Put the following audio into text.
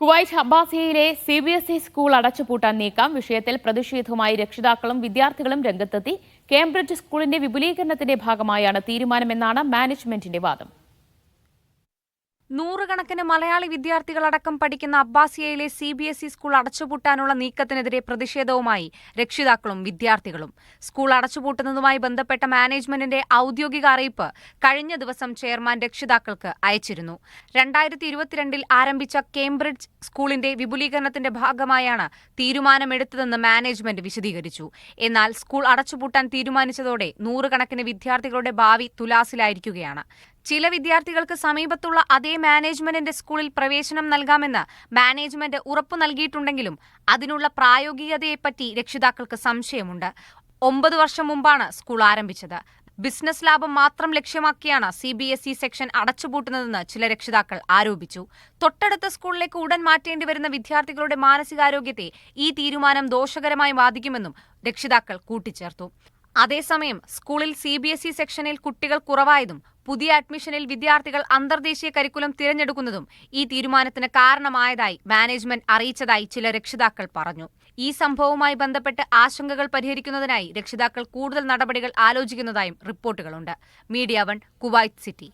Kuwait അബ്ബാസിയയിലെ C B S E school അടച്ചുപൂട്ടാൻ നീക്കം വിഷയത്തിൽ പ്രതിഷേധവുമായി രക്ഷിതാക്കളും വിദ്യാർത്ഥികളും രംഗത്തെത്തി. കേംബ്രിഡ്ജ് സ്കൂളിന്റെ വിപുലീകരണത്തിന്റെ ഭാഗമായാണ് തീരുമാനമെന്നാണ് മാനേജ്മെന്റിന്റെ വാദം. നൂറുകണക്കിന് മലയാളി വിദ്യാർത്ഥികളടക്കം പഠിക്കുന്ന അബ്ബാസിയയിലെ C B S E school അടച്ചുപൂട്ടാനുള്ള നീക്കത്തിനെതിരെ പ്രതിഷേധവുമായി രക്ഷിതാക്കളും വിദ്യാർത്ഥികളും. സ്കൂൾ അടച്ചുപൂട്ടുന്നതുമായി ബന്ധപ്പെട്ട മാനേജ്മെന്റിന്റെ ഔദ്യോഗിക അറിയിപ്പ് കഴിഞ്ഞ ദിവസം ചെയർമാൻ രക്ഷിതാക്കൾക്ക് അയച്ചിരുന്നു. രണ്ടായിരത്തി ഇരുപത്തിരണ്ടിൽ ആരംഭിച്ച കേംബ്രിഡ്ജ് സ്കൂളിന്റെ വിപുലീകരണത്തിന്റെ ഭാഗമായാണ് തീരുമാനമെടുത്തതെന്ന് മാനേജ്മെന്റ് വിശദീകരിച്ചു. എന്നാൽ സ്കൂൾ അടച്ചുപൂട്ടാൻ തീരുമാനിച്ചതോടെ നൂറുകണക്കിന് വിദ്യാർത്ഥികളുടെ ഭാവി തുലാസിലായിരിക്കുകയാണ്. ചില വിദ്യാർത്ഥികൾക്ക് സമീപത്തുള്ള അതേ മാനേജ്മെന്റിന്റെ സ്കൂളിൽ പ്രവേശനം നൽകാമെന്ന് മാനേജ്മെന്റ് ഉറപ്പു നൽകിയിട്ടുണ്ടെങ്കിലും അതിനുള്ള പ്രായോഗികതയെപ്പറ്റി രക്ഷിതാക്കൾക്ക് സംശയമുണ്ട്. ഒമ്പത് വർഷം മുമ്പാണ് സ്കൂൾ ആരംഭിച്ചത്. ബിസിനസ് ലാഭം മാത്രം ലക്ഷ്യമാക്കിയാണ് C B S E section അടച്ചുപൂട്ടുന്നതെന്ന് ചില രക്ഷിതാക്കൾ ആരോപിച്ചു. തൊട്ടടുത്ത സ്കൂളിലേക്ക് ഉടൻ മാറ്റേണ്ടി വരുന്ന വിദ്യാർത്ഥികളുടെ മാനസികാരോഗ്യത്തെ ഈ തീരുമാനം ദോഷകരമായി ബാധിക്കുമെന്നും രക്ഷിതാക്കൾ കൂട്ടിച്ചേർത്തു. അതേസമയം സ്കൂളിൽ സി ബി എസ് ഇ സെക്ഷനിൽ കുട്ടികൾ കുറവായതും പുതിയ അഡ്മിഷനിൽ വിദ്യാർത്ഥികൾ അന്തർദേശീയ കരിക്കുലം തിരഞ്ഞെടുക്കുന്നതും ഈ തീരുമാനത്തിന് കാരണമായതായി മാനേജ്മെന്റ് അറിയിച്ചതായി ചില രക്ഷിതാക്കൾ പറഞ്ഞു. ഈ സംഭവവുമായി ബന്ധപ്പെട്ട് ആശങ്കകൾ പരിഹരിക്കുന്നതിനായി രക്ഷിതാക്കൾ കൂടുതൽ നടപടികൾ ആലോചിക്കുന്നതായും റിപ്പോർട്ടുകളുണ്ട്. Media one Kuwait city.